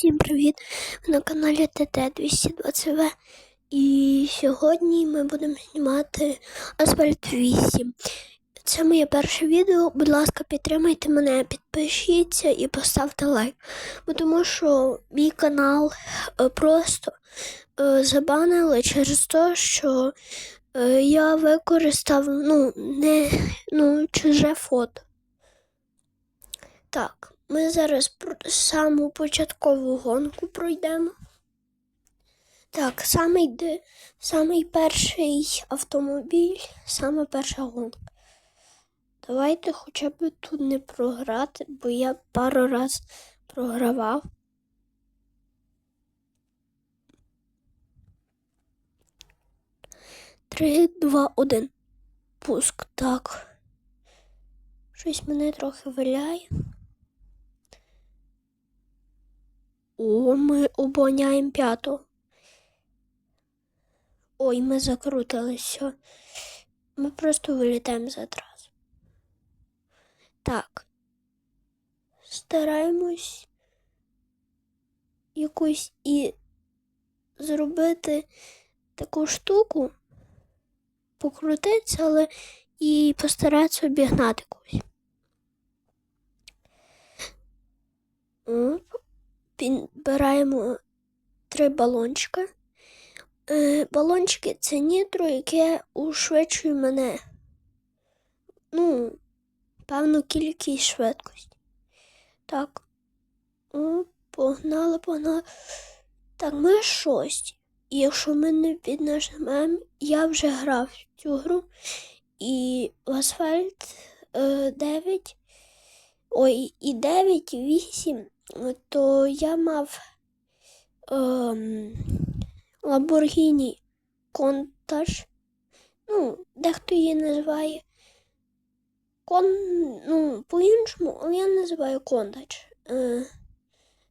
Всім привіт! На каналі ТТ220В. І сьогодні ми будемо знімати Асфальт 8. Це моє перше відео. Будь ласка, підтримайте мене, підпишіться і поставте лайк. Бо Тому що мій канал е, просто е, забанили через те, що е, я використав ну, не, ну, чуже фото. Так, ми зараз саму початкову гонку пройдемо. Так, самий, самий перший автомобіль, саме перша гонка. Давайте хоча б тут не програти, бо я пару раз програвав. Три, два, один. Пуск. Так. Щось мене трохи виляє. О, ми обоняємо п'яту. Ой, ми закрутилися. Ми просто вилітаємо за трас. Так. Стараємось якусь і зробити таку штуку, покрутитися, але і постаратися обігнати когось. Оп. Підбираємо три балончика. Е, балончики це нітро, яке ушвидшує мене. Ну, певну кількість швидкості. Так. О, погнали, погнали. Так, ми шості. І якщо ми не піднажмемо, я вже грав в цю гру. І асфальт е, 9. Ой, і 9, і 8 то я мав ем, Lamborghini. Ну, дехто її називає кон, ну, по-іншому, але я називаю Countach. Е,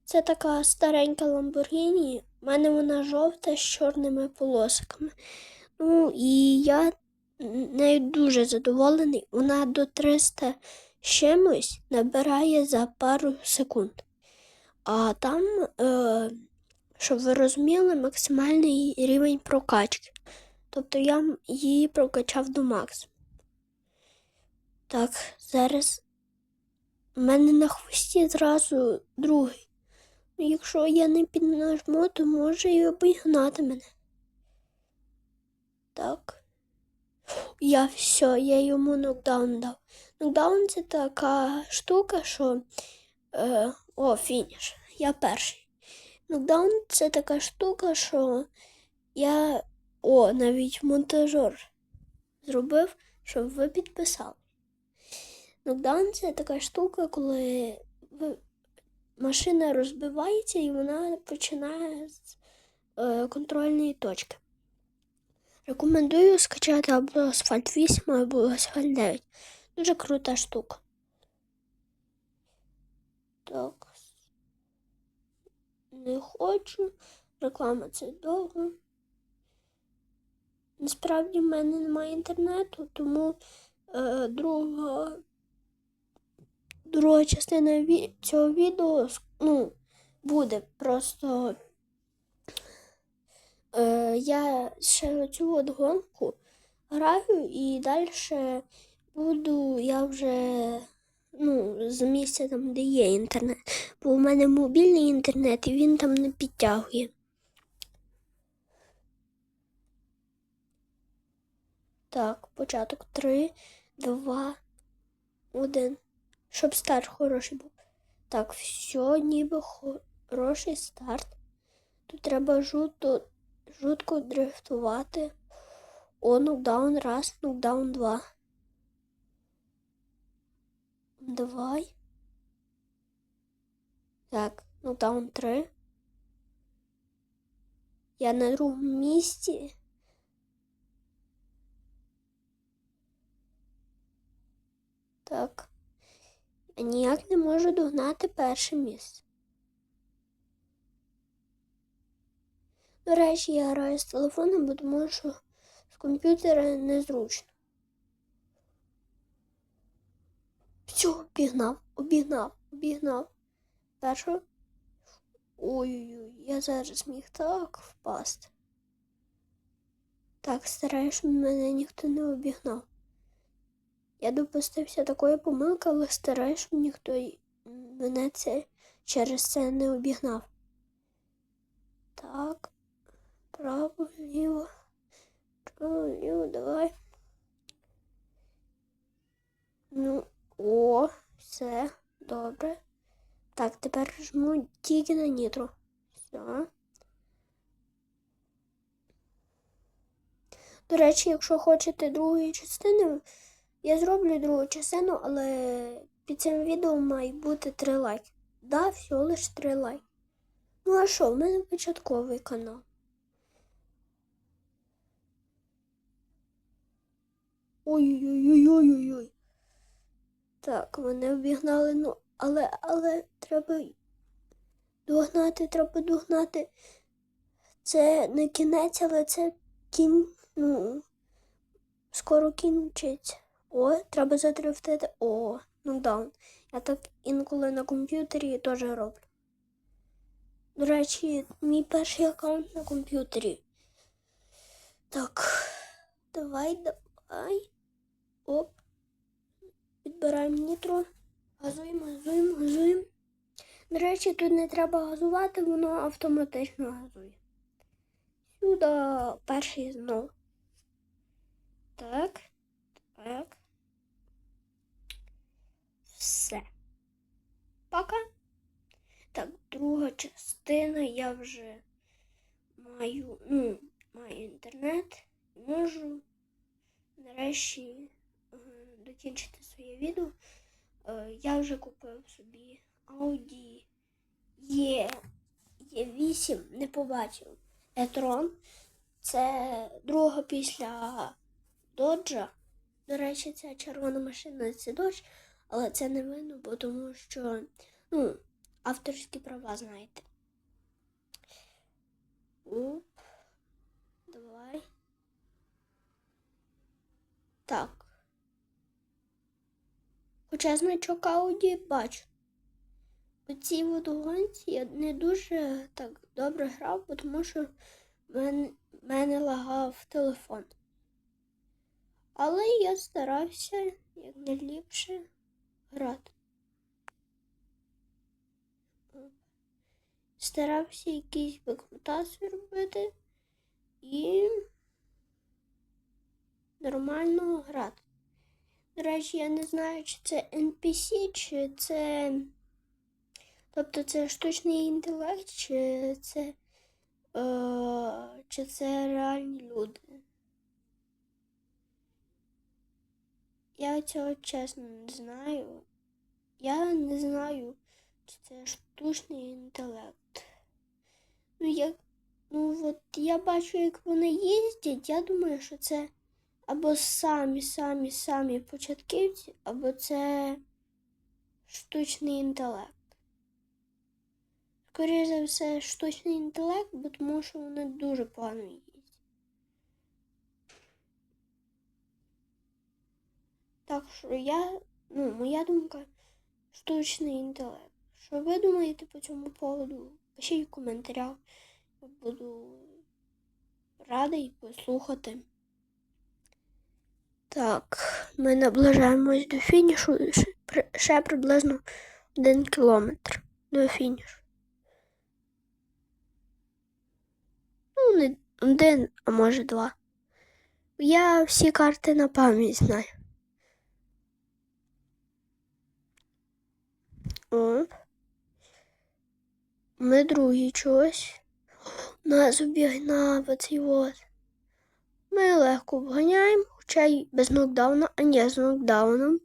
це така старенька Lamborghini. У мене вона жовта з чорними полосиками. Ну, і я нею дуже задоволений. Вона до 300 чимось набирає за пару секунд. А там, е, щоб ви розуміли, максимальний рівень прокачки. Тобто я її прокачав до максимуму. Так, зараз в мене на хвості зразу другий. Ну, Якщо я не піднажму, то може і обігнати мене. Так. Я все, я йому нокдаун дав. Нокдаун це така штука, що. Е, о, фініш. Я перший. Нокдаун це така штука, що я. О, навіть монтажер зробив, щоб ви підписали. Нокдаун це така штука, коли машина розбивається і вона починає з е, контрольної точки. Рекомендую скачати або Асфальт 8, або Асфальт 9. Дуже крута штука. Так. Не хочу. Реклама це довго. Насправді в мене немає інтернету, тому е, друга, друга частина ві- цього відео ну, буде просто. Е, я ще цю от гонку граю і далі буду я вже ну, з місця там, де є інтернет. Бо у мене мобільний інтернет і він там не підтягує. Так, початок 3, 2, 1. Щоб старт хороший був. Так, все, ніби хороший старт. Тут треба жуто, жутко дрифтувати. О, нокдаун раз, нокдаун два. Давай. Так, нокдаун три. Я на другому місці. Так. Я ніяк не можу догнати перше місце. До речі, я граю з телефоном, бо тому що з комп'ютера незручно. Все, обігнав, обігнав, обігнав. Першу. Ой-ой-ой, я зараз міг так впасти. Так, стараюсь, щоб мене ніхто не обігнав. Я допустився такої помилки, але стараюсь, щоб ніхто мене це через це не обігнав. Так, право, ліво, право, ліво, давай. Ну, о, все, добре. Так, тепер жму тільки на нітро. Все. До речі, якщо хочете другої частини, я зроблю другу частину, але під цим відео має бути три лайки. Да, всього лише три лайки. Ну а що, в мене початковий канал. Ой-ой-ой-ой-ой-ой. Так, мене обігнали, ну, але, але треба догнати, треба догнати. Це не кінець, але це кін, ну, скоро кінчиться. О, треба задрифтити. О, ну даун. Я так інколи на комп'ютері теж роблю. До речі, мій перший аккаунт на комп'ютері. Так, давай, давай. Оп. Підбираємо нітро. Газуємо, газуємо, газуємо. До речі, тут не треба газувати, воно автоматично газує. Сюди перший знов. Так. Так. Все. Пока. Так, друга частина я вже маю, ну, маю інтернет. Можу нарешті е, докінчити своє відео. Е, Я вже купив собі Audi Є, Є8, не побачив. e-tron. Це друга після Доджа. До речі, ця червона машина це дощ, але це не видно, бо тому що, ну, авторські права, знаєте. Оп. Давай. Так. Хоча значок Ауді бачу. У цій водогонці я не дуже так добре грав, тому що в мене, мене лагав телефон. Але я старався як найліпше грати. Старався якісь бекмутації робити і нормально грати. До речі, я не знаю, чи це NPC, чи це. Тобто це штучний інтелект, чи це. Е, чи це реальні люди. Я цього чесно не знаю. Я не знаю, чи це штучний інтелект. Ну, як, ну от я бачу, як вони їздять, я думаю, що це або самі, самі, самі початківці, або це штучний інтелект. Скоріше за все, штучний інтелект, бо тому що вони дуже погано їздять. Так що я, ну, моя думка, штучний інтелект. Що ви думаєте по цьому поводу? Пишіть в коментарях. Я буду радий послухати. Так, ми наближаємось до фінішу ще, приблизно один кілометр до фінішу. Ну, не один, а може два. Я всі карти на пам'ять знаю. Оп. Ми другі чогось. Нас обігнав оцей от. Ми легко обганяємо, хоча й без нокдауна, а ні, з нокдауном.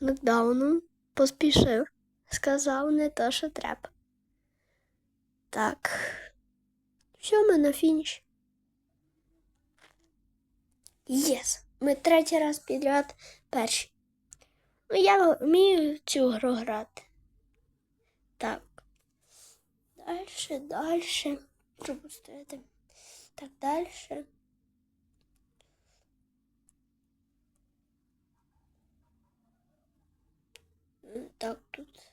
Нокдауном поспішив. Сказав не те, що треба. Так. Все, ми на фініші. Єс! Ми третій раз підряд перші. Ну, я вмію цю гру грати. Так. Дальше, дальше. Пропустити. Так, дальше. так тут.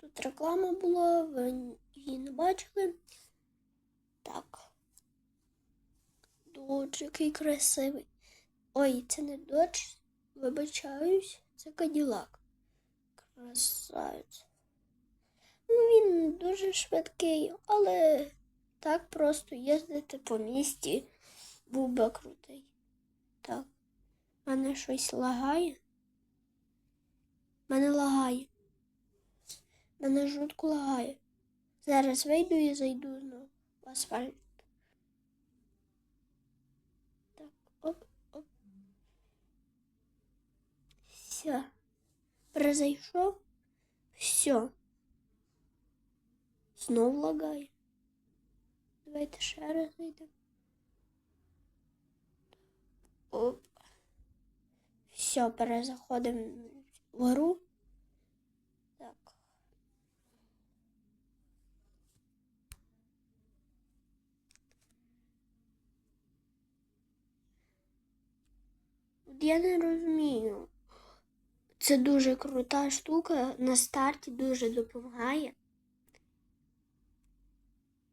Тут реклама була, ви її не бачили. Так. Додж, який красивий. Ой, це не додж, вибачаюсь, це каділак. Красавець. Ну, він дуже швидкий, але так просто їздити по місті був би крутий. Так. Мене щось лагає. Мене лагає. Мене жутко лагає. Зараз вийду і зайду знову в асфальт. Так, оп, оп. Все. Перезайшов. Все. Знов лагає. Давайте ще раз зайдемо. Оп. Все, перезаходимо в гру. Так. От Я не розумію. Це дуже крута штука. На старті дуже допомагає.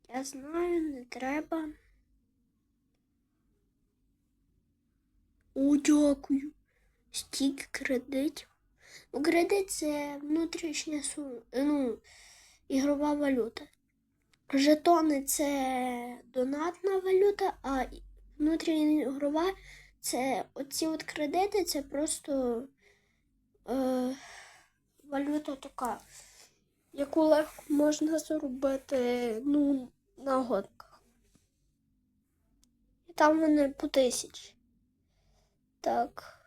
Я знаю, не треба. О, дякую. Стільки кредитів. Ну, кредит це внутрішня су... ну, ігрова валюта. Жетони це донатна валюта, а внутрішня ігрова це оці от кредити, це просто е, валюта така, яку легко можна заробити ну, на гонках. І там вони по тисячі. Так.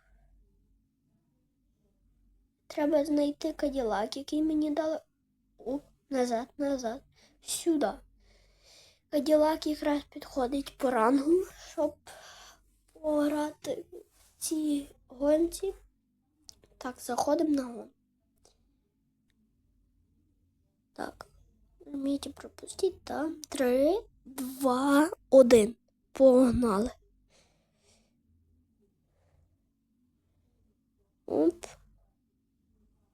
Треба знайти каділак, який мені дали. О, назад, назад. Сюди. Каділак якраз підходить по рангу, щоб пограти в цій гонці. Так, заходимо на гон. Так. Вмійте пропустити. Там. Три, два, один. Погнали. Оп.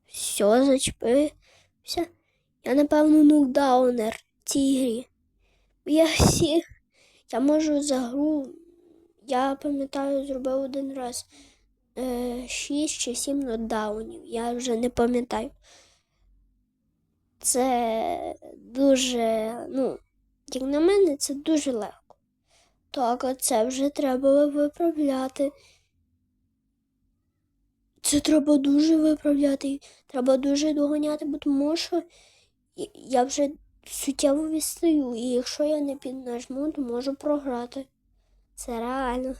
Все, зачепився. Я, напевно, нокдаунер в цій. Я всі. Я можу за гру. Я пам'ятаю, зробив один раз е, 6 чи 7 нокдаунів. Я вже не пам'ятаю. Це дуже, ну, як на мене, це дуже легко. Так, а це вже треба виправляти. Це треба дуже виправляти. Треба дуже доганяти, бо тому що я- вже суттєво відстаю, і якщо я не піднажму, то можу програти. Це реально.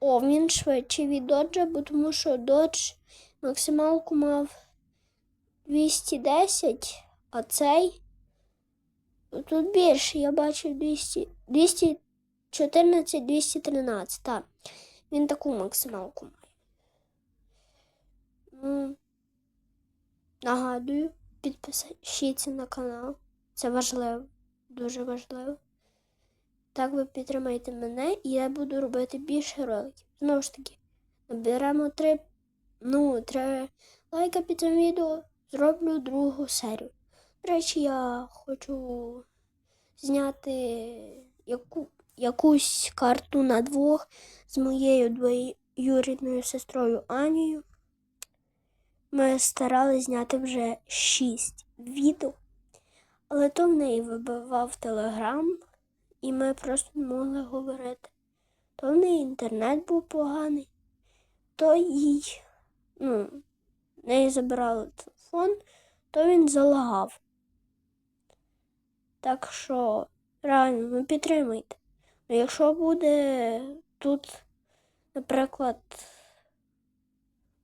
О, він швидший від доджа, бо тому що додж максималку мав 210, а цей тут більше, я бачив 200, 214, 213, так. Він таку максималку має. Нагадую, підпишіться на канал. Це важливо, дуже важливо. Так ви підтримаєте мене, і я буду робити більше роликів. Знову ж таки, наберемо три, ну, три лайка під цим відео, зроблю другу серію. До речі, я хочу зняти яку, якусь карту на двох з моєю двоюрідною сестрою Анією. Ми старались зняти вже шість відео, але то в неї вибивав телеграм, і ми просто не могли говорити. То в неї інтернет був поганий, то їй, ну, неї забирали телефон, то він залагав. Так що, реально, ну підтримуйте. Якщо буде тут, наприклад,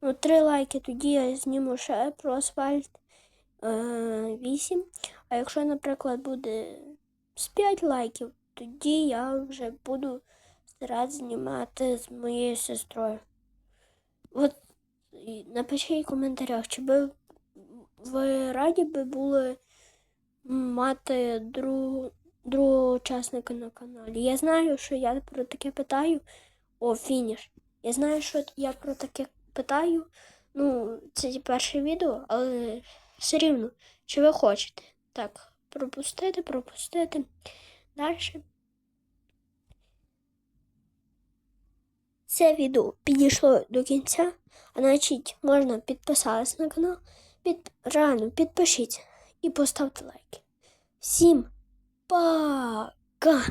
ну, три лайки, тоді я зніму ще про асфальт е, 8. А якщо, наприклад, буде з 5 лайків, тоді я вже буду старатися знімати з моєю сестрою. От напишіть в коментарях, чи би ви раді би були мати другу, другого учасника на каналі. Я знаю, що я про таке питаю. О, фініш. Я знаю, що я про таке питаю Ну, це перше відео, але все рівно, чи ви хочете. Так, пропустити, пропустити. Далі. Це відео підійшло до кінця, а значить можна підписатися на канал. Під... Реально підпишіться і поставте лайки. Всім пока!